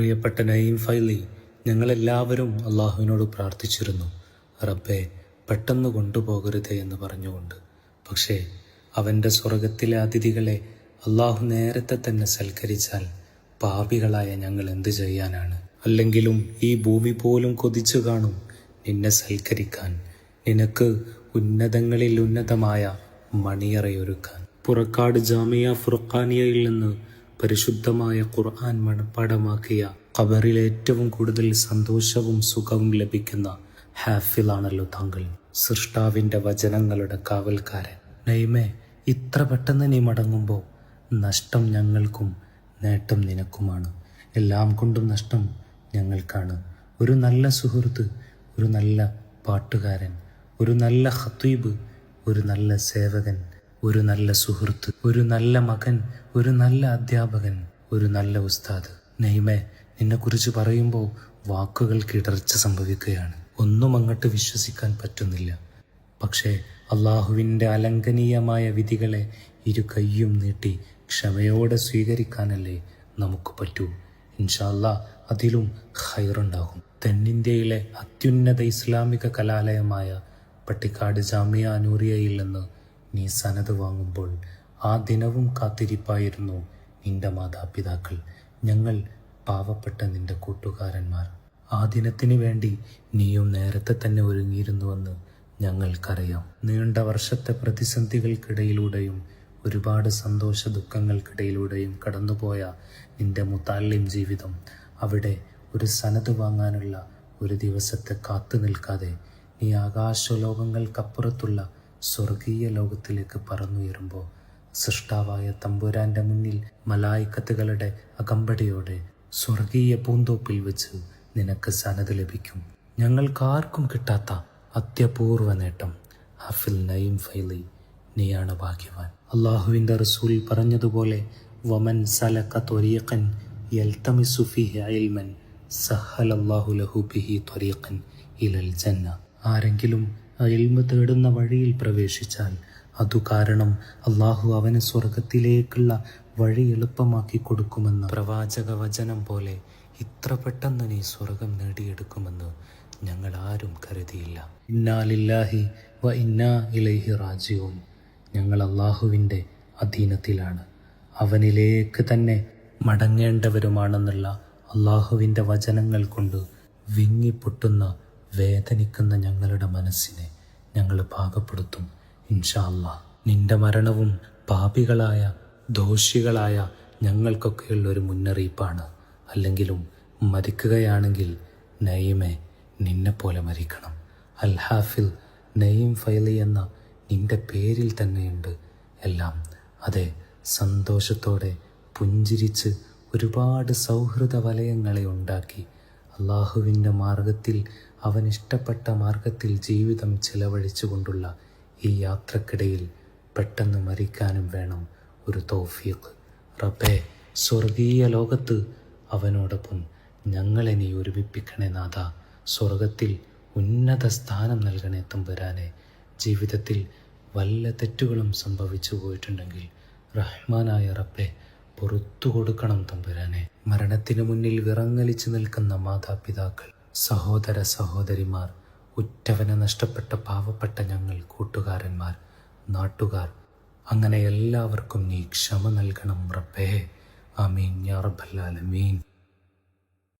പ്രിയപ്പെട്ട നയീം ഫൈലി ഞങ്ങളെല്ലാവരും അള്ളാഹുവിനോട് പ്രാർത്ഥിച്ചിരുന്നു. റബ്ബെ പെട്ടെന്ന് കൊണ്ടുപോകരുതേ എന്ന് പറഞ്ഞുകൊണ്ട്. പക്ഷേ അവന്റെ സ്വർഗത്തിലെ അതിഥികളെ അള്ളാഹു നേരത്തെ തന്നെ സൽക്കരിച്ചാൽ പാപികളായ ഞങ്ങൾ എന്തു ചെയ്യാനാണ്? അല്ലെങ്കിലും ഈ ഭൂമി പോലും കൊതിച്ചു കാണും നിന്നെ സൽക്കരിക്കാൻ. നിനക്ക് ഉന്നതങ്ങളിൽ ഉന്നതമായ മണിയറയൊരുക്കാൻ. പുറക്കാട് ജാമിയ ഫുർഖാനിയയിൽ നിന്ന് പരിശുദ്ധമായ ഖുർആൻ മണപ്പാടമാക്കിയ ഖബറിൽ ഏറ്റവും കൂടുതൽ സന്തോഷവും സുഖവും ലഭിക്കുന്ന ഹാഫിലാണല്ലോ താങ്കൾ. സൃഷ്ടാവിന്റെ വചനങ്ങളുടെ കാവൽക്കാരൻ. നെയ്മേ ഇത്ര പെട്ടെന്ന് നീ മടങ്ങുമ്പോൾ നഷ്ടം ഞങ്ങൾക്കും നേട്ടം നിനക്കുമാണ്. എല്ലാം കൊണ്ടും നഷ്ടം ഞങ്ങൾക്കാണ്. ഒരു നല്ല സുഹൃത്ത് ഒരു നല്ല പാട്ടുകാരൻ ഒരു നല്ല ഹത്തീബ് ഒരു നല്ല സേവകൻ ഒരു നല്ല സുഹൃത്ത് ഒരു നല്ല മകൻ ഒരു നല്ല അധ്യാപകൻ ഒരു നല്ല ഉസ്താദ്. നെയ്മെ നിന്നെക്കുറിച്ച് പറയുമ്പോൾ വാക്കുകൾ കിടർച്ച സംഭവിക്കുകയാണ്. ഒന്നും അങ്ങോട്ട് വിശ്വസിക്കാൻ പറ്റുന്നില്ല. പക്ഷേ അള്ളാഹുവിന്റെ അലംഘനീയമായ വിധികളെ ഇരു കൈയും നീട്ടി ക്ഷമയോടെ സ്വീകരിക്കാനല്ലേ നമുക്ക് പറ്റൂ. ഇൻഷാല്ല അതിലും ഹൈറുണ്ടാകും തെന്നിന്ത്യയിലെ അത്യുന്നത ഇസ്ലാമിക കലാലയമായ പട്ടിക്കാട് ജാമിയ അനൂറിയയിൽ നിന്ന് നീ സനത് വാങ്ങുമ്പോൾ ആ ദിനവും കാത്തിരിപ്പായിരുന്നു നിന്റെ മാതാപിതാക്കൾ. ഞങ്ങൾ പാവപ്പെട്ട നിന്റെ കൂട്ടുകാരന്മാർ. ആ ദിനത്തിന് വേണ്ടി നീയും നേരത്തെ തന്നെ ഒരുങ്ങിയിരുന്നുവെന്ന് ഞങ്ങൾക്കറിയാം. നീണ്ട വർഷത്തെ പ്രതിസന്ധികൾക്കിടയിലൂടെയും ഒരുപാട് സന്തോഷ ദുഃഖങ്ങൾക്കിടയിലൂടെയും കടന്നുപോയ നിന്റെ മുത്താലിം ജീവിതം അവിടെ ഒരു സനത് വാങ്ങാനുള്ള ഒരു ദിവസത്തെ കാത്തു നിൽക്കാതെ നീ ആകാശലോകങ്ങൾക്കപ്പുറത്തുള്ള സ്വർഗീയ ലോകത്തിലേക്ക് പറന്നുയരുമ്പോൾ സൃഷ്ടാവായ തമ്പുരാന്റെ മുന്നിൽ മലായിക്കത്തുകളുടെ അകമ്പടിയോടെ സ്വർഗീയ പൂന്തോപ്പിൽ വെച്ച് നിനക്ക് സനത് ലഭിക്കും. ഞങ്ങൾക്കാർക്കും കിട്ടാത്ത അത്യപൂർവ നേട്ടം. ഹഫിൽ നയിം ഫൈലി നീയാണ് ഭാഗ്യവാൻ. അള്ളാഹുവിന്റെ റസൂൽ പറഞ്ഞതുപോലെ വമൻ സലക്ക ത്വരീഖൻ ഇൽമൻ സഹലല്ലാഹു ലഹു ബിഹി ത്വരീഖൻ ഇലൽ ജന്ന. ആരെങ്കിലും ഇൽമ തേടുന്ന വഴിയിൽ പ്രവേശിച്ചാൽ അതു കാരണം അള്ളാഹു അവന് സ്വർഗത്തിലേക്കുള്ള വഴി എളുപ്പമാക്കി കൊടുക്കുമെന്ന്. പ്രവാചക വചനം പോലെ ഇത്ര പെട്ടെന്ന് നീ സ്വർഗം നേടിയെടുക്കുമെന്ന് ഞങ്ങൾ ആരും കരുതിയില്ല. ഇന്നാലില്ലാഹി വ ഇന്നാ ഇലൈഹി റാജിയും ഞങ്ങൾ അള്ളാഹുവിന്റെ അധീനത്തിലാണ്. അവനിലേക്ക് തന്നെ മടങ്ങേണ്ടവരുമാണെന്നുള്ള അള്ളാഹുവിന്റെ വചനങ്ങൾ കൊണ്ട് വിങ്ങിപ്പൊട്ടുന്ന വേദനിക്കുന്ന ഞങ്ങളുടെ മനസ്സിനെ ഞങ്ങൾ പാകപ്പെടുത്തും. ഇൻഷാല്ല നിന്റെ മരണവും പാപികളായ ദോഷികളായ ഞങ്ങൾക്കൊക്കെയുള്ള ഒരു മുന്നറിയിപ്പാണ്. അല്ലെങ്കിലും മരിക്കുകയാണെങ്കിൽ നയിമെ നിന്നെപ്പോലെ മരിക്കണം. അൽ ഹാഫിൽ നയീം ഫൈലി എന്ന നിന്റെ പേരിൽ തന്നെയുണ്ട്. എല്ലാം അതെ സന്തോഷത്തോടെ പുഞ്ചിരിച്ച് ഒരുപാട് സൗഹൃദ വലയങ്ങളെ ഉണ്ടാക്കി അള്ളാഹുവിന്റെ മാർഗത്തിൽ അവൻ ഇഷ്ടപ്പെട്ട മാർഗത്തിൽ ജീവിതം ചിലവഴിച്ചുകൊണ്ടുള്ള ഈ യാത്രക്കിടയിൽ പെട്ടെന്ന് മരിക്കാനും വേണം ഒരു തോഫീഖ്. റബ്ബേ സ്വർഗീയ ലോകത്ത് അവനോടൊപ്പം ഞങ്ങളെ നീ ഒരുമിപ്പിക്കണേ നാഥ. സ്വർഗത്തിൽ ഉന്നത സ്ഥാനം നൽകണേ തമ്പുരാനെ. ജീവിതത്തിൽ വല്ല തെറ്റുകളും സംഭവിച്ചു പോയിട്ടുണ്ടെങ്കിൽ റഹ്മാനായ റബ്ബെ പുറത്തു കൊടുക്കണം തമ്പുരാനെ. മരണത്തിനു മുന്നിൽ വിറങ്ങലിച്ചു നിൽക്കുന്ന മാതാപിതാക്കൾ സഹോദര സഹോദരിമാർ ഉറ്റവനെ നഷ്ടപ്പെട്ട പാവപ്പെട്ട ഞങ്ങൾ കൂട്ടുകാരന്മാർ നാട്ടുകാർ അങ്ങനെ എല്ലാവർക്കും നീ ക്ഷമ നൽകണം റബ്ബേ. ആമീൻ യാ ആലമീൻ.